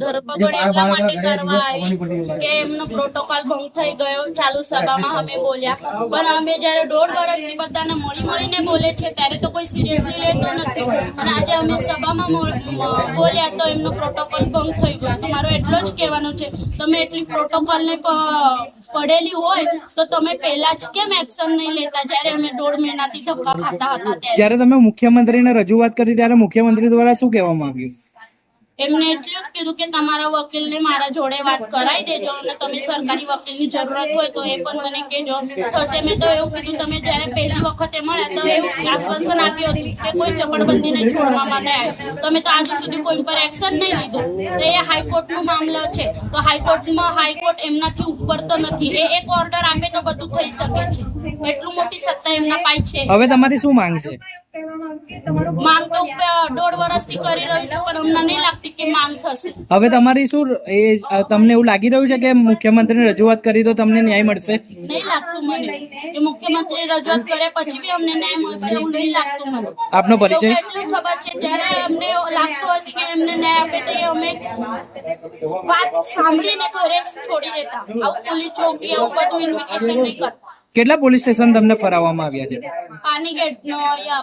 ધરપકડ એટલા માટે કરવા આવી કે એમનો પ્રોટોકોલ ભંગ થઈ ગયો ચાલુ સભામાં અમે બોલ્યા. પણ અમે જયારે દોઢ વર્ષથી બધાને મળી મળીને બોલે છે ત્યારે તો કોઈ સિરિયસલી લેતો નથી. અને આજે અમે સભામાં બોલ્યા તો એમનો પ્રોટોકોલ ભંગ થઈ ગયો. તો મારો એટલો જ કહેવાનું છે તમે એટલી પ્રોટોકોલને ને પડેલી હોય તો તમે પહેલા જ કેમ એક્શન નહીં લેતા? જ્યારે અમે દોઢ મહિનાથી ધક્કા ખાતા હતા ત્યારે. તમે તમે મુખ્યમંત્રીને રજૂઆત કરી ત્યારે મુખ્યમંત્રી દ્વારા શું કહેવામાં આવ્યું? એમને એટલું જ કીધું કે તમારા વકીલને મારા જોડે વાત કરાવી દેજો અને તમે સરકારી વકીલની જરૂરત હોય તો એ પણ મને કહેજો. થશે, મેં તો એવું કીધું, તમે જ્યારે પહેલી વખતે મળ્યા તો એવું આશ્વાસન આપ્યું હતું કે કોઈ ચપડબંધીને છોડવા માટે આવે તમે તો આજ સુધી કોઈ પર એક્શન નહીં લીધું. તો એ હાઈકોર્ટનો મામલો છે. તો હાઈકોર્ટમાં હાઈકોર્ટ એમનાથી ઉપર તો નથી. એ એક ઓર્ડર આપે તો બધું થઈ શકે છે. એટલું મોટી સત્તા એમના પાસે છે. હવે તમારી શું માંગ છે? માંગ તો દોઢ વર્ષથી કરી રહ્યું છું પણ અમને નહીં લાગતી કે માંગ થશે. હવે તમારી શું એ તમને એવું લાગી રહ્યું છે કે મુખ્યમંત્રીને રજૂઆત કરી તો તમને ન્યાય મળશે? નહીં લાગતું મને. કે મુખ્યમંત્રી રજૂઆત કર્યા પછી બી અમને ન્યાય મળશે એવું નહીં લાગતું મને. આપનો પરિચય? એટલું ખબર છે જ્યારે અમને લાગતું હશે કે એમને ન્યાય આપે તો અમે વાત સાંભળીને ઘરે છોડી દેતા. આવું પોલીસ ચોકી આવું બધું ઇન્વિટેશન નહીં કરતા. કેટલા પોલીસ સ્ટેશન તમને ફરાવવામાં આવ્યા છે? પાણી ગેટ નો યા